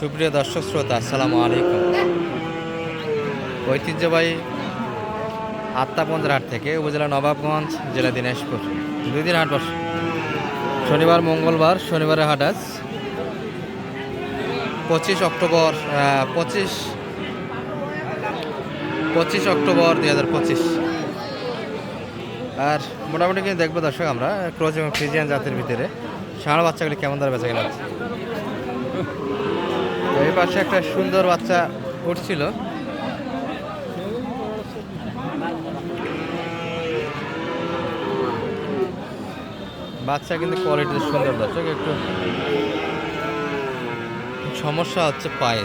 সুপ্রিয় দর্শক শ্রোতা, আসসালামু আলাইকুম। ঐতিহ্যবাহী আত্মাপঞ্জের হাট থেকে উপজেলা নবাবগঞ্জ, জেলা দিনাজপুর। দুই দিন হাট শনিবার, মঙ্গলবার, শনিবারের হাট আজ। পঁচিশ অক্টোবর পঁচিশ পঁচিশ অক্টোবর দুই হাজার পঁচিশ। আর মোটামুটি কিন্তু দেখব দর্শক আমরা, ক্রোজ এবং ফ্রিজিয়ান জাতের ভিতরে। ষাঁড় বাচ্চাগুলি কেমন দরে বেঁচে এই পাশে একটা সুন্দর বাচ্চা উঠছিল। বাচ্চা কিন্তু কোয়ালিটি সুন্দর দর্শক একটু সমস্যা হচ্ছে পায়ে।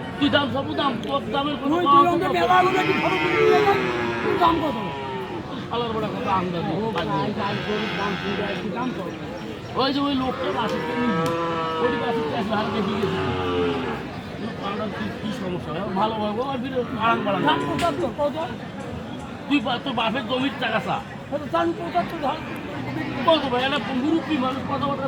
তুই দাম সব দাম? তোর দামের কোনো শালার বড় কথা আমদানি ওই যে ওই লোকটা বাসে ওই বাসে গেছে কি- সমস্যা? ভালো আরাম বাড়ান তুই তোর বাপের জমির টাকা চা। কত ভাই? একটা গুরুপি মানুষ কথাবার্তা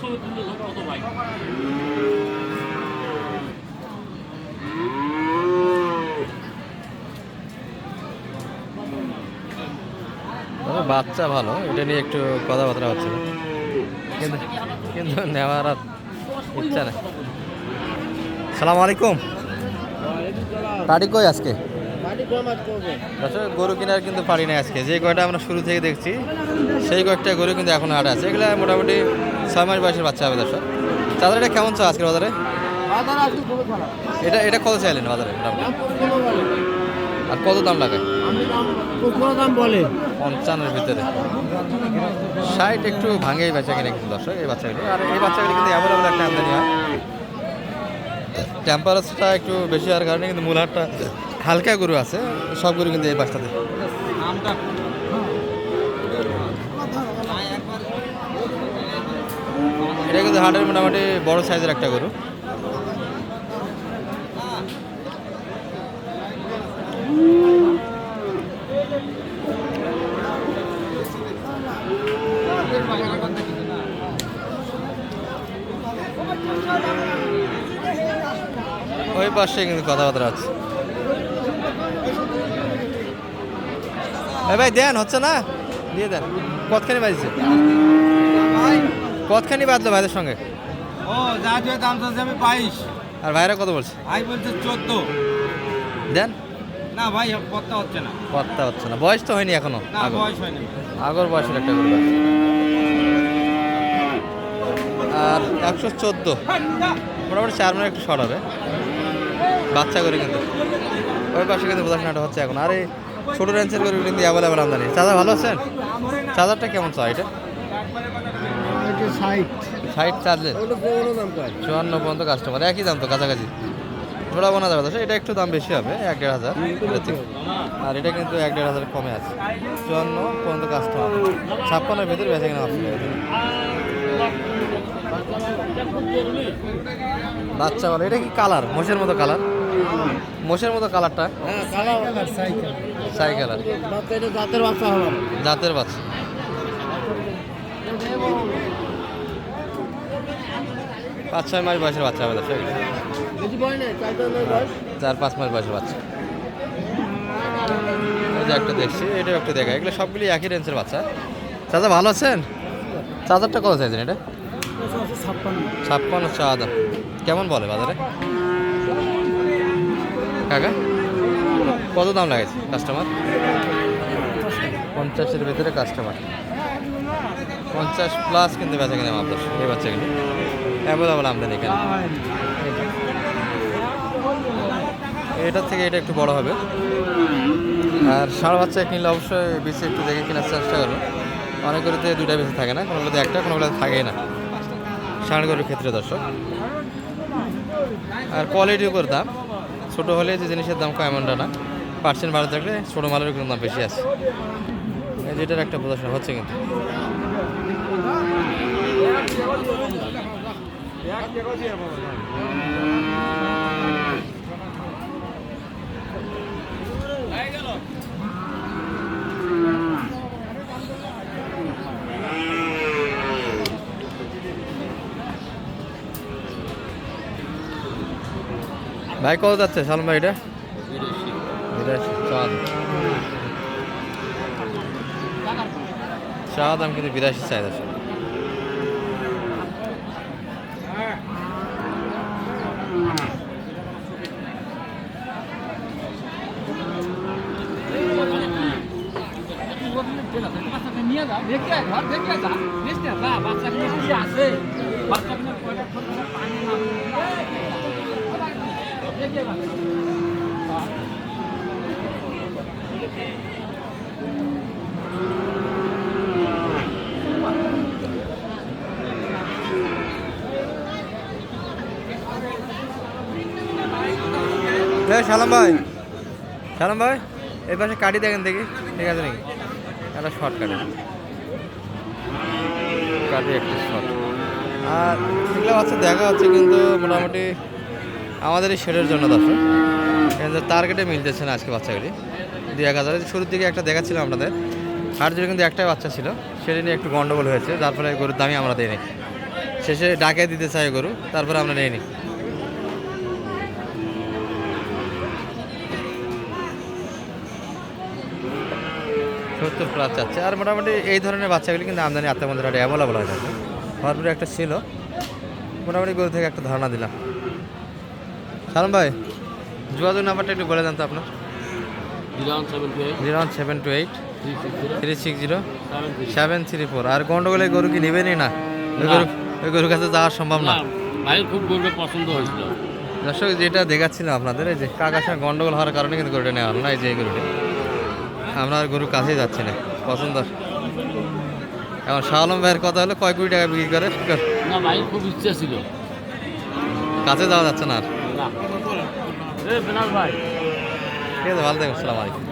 কত ভাই বাচ্চা ভালো। এটা নিয়ে একটু কথাবার্তা হচ্ছে কিন্তু কিন্তু নেওয়ার আর ইচ্ছা নেই। সালাম আলাইকুম। পার্টি কই আজকে? গরু কেনার কিন্তু পারি না আজকে। যে কয়টা আমরা শুরু থেকে দেখছি সেই কয়েকটা গরু কিন্তু এখন হাট আছে। এগুলো মোটামুটি ছয় মাস বয়সের বাচ্চা হবে দর্শক। তাদের এটা কেমন চা আজকের বাজারে? এটা এটা কত চাইলেন বাজারে মোটামুটি? আর কত দাম লাগে? দাম বলে? পঞ্চান্নের ভিতরে। ষাট একটু ভাঙে এই বাচ্চা কিনে কিন্তু দর্শক এই বাচ্চাগুলি। আর এই বাচ্চাগুলি কিন্তু অ্যাভেলেবল একটা আমদানি হয় টেম্পারেচারটা একটু বেশি হওয়ার কারণে কিন্তু মূল হাটটা হালকা গরু আছে, সব গরু কিন্তু এই বাচ্চাতে এটা কিন্তু হাটের মোটামুটি বড় সাইজের একটা গরু। ওই পাশে কিন্তু কথাবার্তা আছে এই ভাই দেন হচ্ছে না? দিয়ে দেন। কতখানি বাজছে? কতখানি বাজলো ভাইদের সঙ্গে? ও যা যে দাম চাচ্ছে আমি বাইশ। আর ভাইরা কত বলছে? ভাই বলছে চোদ্দ। দেন। না ভাই কত হচ্ছে না। কথা হচ্ছে না। বয়স তো হয়নি এখনও না বয়স হয়নি। আগর বয়সের একটা গরু আর একশো চোদ্দ। মোটামুটি চার মানে একটু শর্ট হবে। বাচ্চা করে কিন্তু। ওই পাশে কিন্তু প্রদর্শনটা হচ্ছে এখন। আরে ছোটো রেঞ্জের গরু কিন্তু অ্যাভেলেবেল আমদানি। চাদা ভালো আছেন? চাদরটা কেমন চা এটা? ষাট। চার্জের চুয়ান্ন পর্যন্ত কাস্টমার একই দাম তো কাছাকাছি। জোড়া বোনা যাবে তো এটা একটু দাম বেশি হবে এক দেড় হাজার। আর এটা কিন্তু এক দেড় হাজার কমে আছে। চুয়ান্ন পর্যন্ত কাস্টমার ছাপ্পান্নের ভিতরে বেঁচে কিনা বাচ্চা বলে এটা কি কালার মোষের মতো কালার মোষের মতো কালারটা? হ্যাঁ সাইকেল। সাই কালার বাচ্চা এটা জাতের বাচ্চা জাতের বাচ্চা। পাঁচ ছয় মাস বয়সের বাচ্চা হবে চার পাঁচ মাস বয়স। চার পাঁচ মাস বয়সের বাচ্চা। এই যে একটা দেখছি এটাও একটা দেখা। এগুলো সবগুলি একই রেঞ্জের বাচ্চা। চাচা ভালো আছেন? চার্জারটা কত চাইছেন এটা? ছাপ্পান্ন। ছাপ্পান্ন চাদা কেমন বলে বাজারে? কাকা? কত দাম লাগাইছে কাস্টমার পঞ্চাশের ভিতরে কাস্টমার পঞ্চাশ প্লাস কিন্তু বেচা কিনে আপনার এই বাচ্চা কিনে অ্যাভেলেবল আমদানি এখানে। এটার থেকে এটা একটু বড় হবে। আর ষাঁড় বাচ্চা কিনলে অবশ্যই বেশি একটু দেখে কেনার চেষ্টা করবে অনেক গরুতে দুইটা বেশি থাকে না কোনোগুলোতে একটা কোনোগুলোতে থাকেই না। ষাঁড় গরুর ক্ষেত্রে দর্শক। আর কোয়ালিটির উপর দাম। ছোটো হলে যে জিনিসের দাম কম, এমনটা না। পার্সেন্ট ভালো থাকলে ছোটো মালের কিন্তু দাম বেশি আছে। যেটার একটা প্রদর্শন হচ্ছে কিন্তু। ভাই, কত যাচ্ছে? সালম ভাই, এটা? চা কিন্তু বিরাশি চাই দর্শক। নিয়ে যা দেখে ঘর দেখে যা, বাচ্চা নিয়ে আসে বাচ্চা নিয়ে কয়টা ফটো পানি না দেখে যা এই সালাম ভাই। সালাম ভাই, এই পাশে কাটি দেখেন দেখি। ঠিক আছে নাকি? একটা শর্ট কাটে কাটি একটা শর্ট আর এগুলো বাচ্চা দেখা হচ্ছে কিন্তু মোটামুটি আমাদের এই শেডের জন্য দর্শক। টার্গেটে মিলতেছে না আজকে বাচ্চাগুলি। দুই এক হাজার শুরুর দিকে একটা দেখাচ্ছিলাম আপনাদের। হাট জুড়ে কিন্তু একটাই বাচ্চা ছিল। সেটা নিয়ে একটু গন্ডগোল হয়েছে। ফলে গরুর দামই আমরা দিইনি। শেষে ডাকে দিতে চাই গরু, তারপরে আমরা নিয়ে নিই সত্তর প্লাস যাচ্ছে। আর মোটামুটি এই ধরনের বাচ্চাগুলি কিন্তু আমদানি আত্মমন্দির হাটে অ্যাভেলেবল হয়ে থাকে। হরপুরে একটা ছিল। মোটামুটি গরু থেকে একটা ধারণা দিলাম। সালাম ভাই যোগাযোগ নাম্বারটা একটু বলে দেন তো আপনার। Zero one seven two eight. Three six zero. Seven three four. আর গন্ডগোলে গরু কি নেবেনই না? ওই। গরু গরুর কাছে যাওয়া সম্ভব না। ভাইয়ের খুব গরুটা পছন্দ হয়েছিল। দর্শক যেটা দেখাচ্ছিলাম আপনাদের এই যে কাকার সঙ্গে গন্ডগোল হওয়ার কারণে কিন্তু গরুটা নেওয়া হলো না এই যে এই গরুটা। আমরা আর গরুর কাছেই যাচ্ছি না পছন্দ। এখন শাহ আলম ভাইয়ের কথা হলো কয় কোটি টাকা বিক্রি করে? না ভাইয়ের খুব ইচ্ছা ছিল। কাছে যাওয়া যাচ্ছে না আর। ভাই ঠিক আছে ভালো থাকুন সালাম আলাইকুম।